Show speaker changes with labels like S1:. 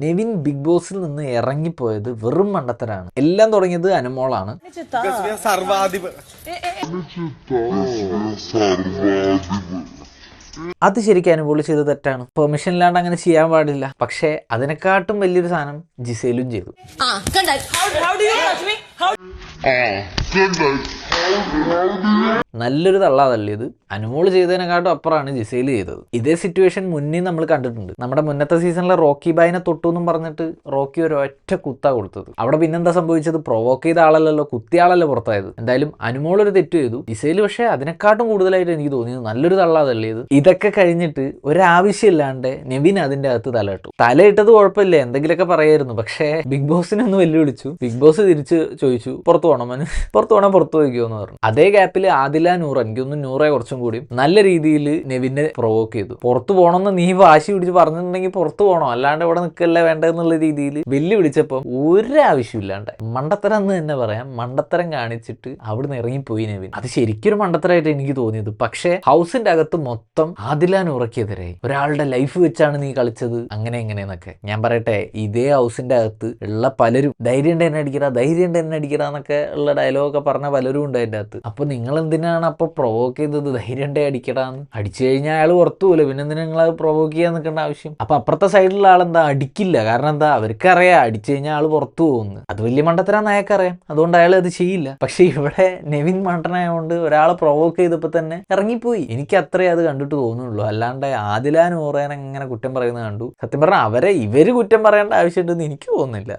S1: Nevin big ബോസിൽ നിന്ന് ഇറങ്ങിപ്പോയത് വെറും മണ്ടത്തരാണ്. എല്ലാം തുടങ്ങിയത് അനുമോളാണ്. അത് ശരിക്കും അനുമോൾ ചെയ്ത് തെറ്റാണ്. പെർമിഷൻ ഇല്ലാണ്ട് അങ്ങനെ ചെയ്യാൻ പാടില്ല. പക്ഷെ അതിനെക്കാട്ടും വലിയൊരു സാധനം ജിസേലും ചെയ്തു. നല്ലൊരു തള്ളാ തള്ളിയത് അനുമോൾ ചെയ്തതിനെക്കാട്ടും അപ്പുറമാണ് ജിസൈൽ ചെയ്തത്. ഇതേ സിറ്റുവേഷൻ മുന്നേ നമ്മൾ കണ്ടിട്ടുണ്ട്. നമ്മുടെ മുന്നത്തെ സീസണിലെ റോക്കി ബായിനെ തൊട്ടു എന്നും പറഞ്ഞിട്ട് റോക്കി ഒരു ഒറ്റ കുത്താ കൊടുത്തത്. അവിടെ പിന്നെന്താ സംഭവിച്ചത്? പ്രൊവോക്ക് ചെയ്ത ആളല്ലല്ലോ കുത്തിയ ആളല്ലേ പുറത്തായത്. എന്തായാലും അനുമോൾ ഒരു തെറ്റ് ചെയ്തു. ജിസൈൽ പക്ഷേ അതിനെക്കാട്ടും കൂടുതലായിട്ട് എനിക്ക് തോന്നിയത് നല്ലൊരു തള്ളാ തള്ളിയത് ഇതൊക്കെ കഴിഞ്ഞിട്ട് ഒരാവശ്യമില്ലാണ്ട് നെവിൻ അതിന്റെ അകത്ത് തലയിട്ടു. തലയിട്ടത് കുഴപ്പമില്ല എന്തെങ്കിലുമൊക്കെ പറയായിരുന്നു. പക്ഷേ ബിഗ് ബോസിനെ ഒന്ന് വെല്ലുവിളിച്ചു. ബിഗ് ബോസ് തിരിച്ച് ചോദിച്ചു പുറത്തു പോകണം പുറത്തു പോകണം പുറത്തു പോയിക്കോ. എന്ന് പറഞ്ഞു. അതേ ഗ്യാപ്പിൽ ആദില നൂറ് ഒന്ന് നൂറെ കുറച്ചും കൂടി നല്ല രീതിയിൽ നെവിനെ പ്രൊവോക്ക് ചെയ്തു. പുറത്തു പോകണമെന്ന് നീ വാശി പിടിച്ച് പറഞ്ഞിട്ടുണ്ടെങ്കിൽ പുറത്തു പോകണം അല്ലാണ്ട് ഇവിടെ നിൽക്കല്ലേ വേണ്ടതെന്നുള്ള രീതിയിൽ വെല്ലു പിടിച്ചപ്പം ഒരു ആവശ്യമില്ലാണ്ട് മണ്ടത്തരം എന്ന് തന്നെ പറയാം. മണ്ടത്തരം കാണിച്ചിട്ട് അവിടുന്ന് ഇറങ്ങിപ്പോയി നെവിൻ. അത് ശരിക്കൊരു മണ്ടത്തരമായിട്ട് എനിക്ക് തോന്നിയത്. പക്ഷേ ഹൗസിന്റെ അകത്ത് മൊത്തം ആദില നൂറക്കെതിരായി ഒരാളുടെ ലൈഫ് വെച്ചാണ് നീ കളിച്ചത്. അങ്ങനെ എങ്ങനെയെന്നൊക്കെ ഞാൻ പറയട്ടെ ഇതേ ഹൗസിന്റെ അകത്ത് ഉള്ള പലരും ധൈര്യം ഉണ്ട് എന്നെ അടിക്കറ ധൈര്യം ഉണ്ട് എന്നെ അടിക്കറ എന്നൊക്കെ ഉള്ള ഡയലോഗൊക്കെ പറഞ്ഞ പലരും ഉണ്ട് അതിന്റെ അകത്ത്. അപ്പൊ നിങ്ങൾ എന്തിനാണ് അപ്പോൾ പ്രൊവോക്ക് ചെയ്തത്? ധൈര്യം ഉണ്ടേ അടിക്കടാന്ന്. അടിച്ചു കഴിഞ്ഞാൽ അയാൾ പുറത്തു പോലെ പിന്നെ എന്തിനാ നിങ്ങൾ അത് പ്രൊവോക്ക് ചെയ്യാൻ നിൽക്കേണ്ട ആവശ്യം? അപ്പോൾ അപ്പുറത്തെ സൈഡിലുള്ള ആളെന്താ അടിക്കില്ല. കാരണം എന്താ? അവർക്ക് അറിയാം. അടിച്ചു കഴിഞ്ഞാൽ ആൾ പുറത്തു പോകുന്നു. അത് വലിയ മണ്ടത്തരാന്ന് അയാൾക്കറിയാം അതുകൊണ്ട് അയാൾ അത് ചെയ്യില്ല. പക്ഷേ ഇവിടെ നെവിൻ മണ്ടനായതുകൊണ്ട് ഒരാളെ പ്രൊവോക്ക് ചെയ്തപ്പോൾ തന്നെ ഇറങ്ങിപ്പോയി. എനിക്ക് അത്രേ അത് കണ്ടിട്ട് തോന്നുള്ളൂ അല്ലാണ്ട് ആദിലാൻ ഓറയാനും ഇങ്ങനെ കുറ്റം പറയുന്നത് കണ്ടു. സത്യം പറഞ്ഞാൽ അവരെ ഇവർ കുറ്റം പറയേണ്ട ആവശ്യമുണ്ടെന്ന് എനിക്ക് തോന്നുന്നില്ല.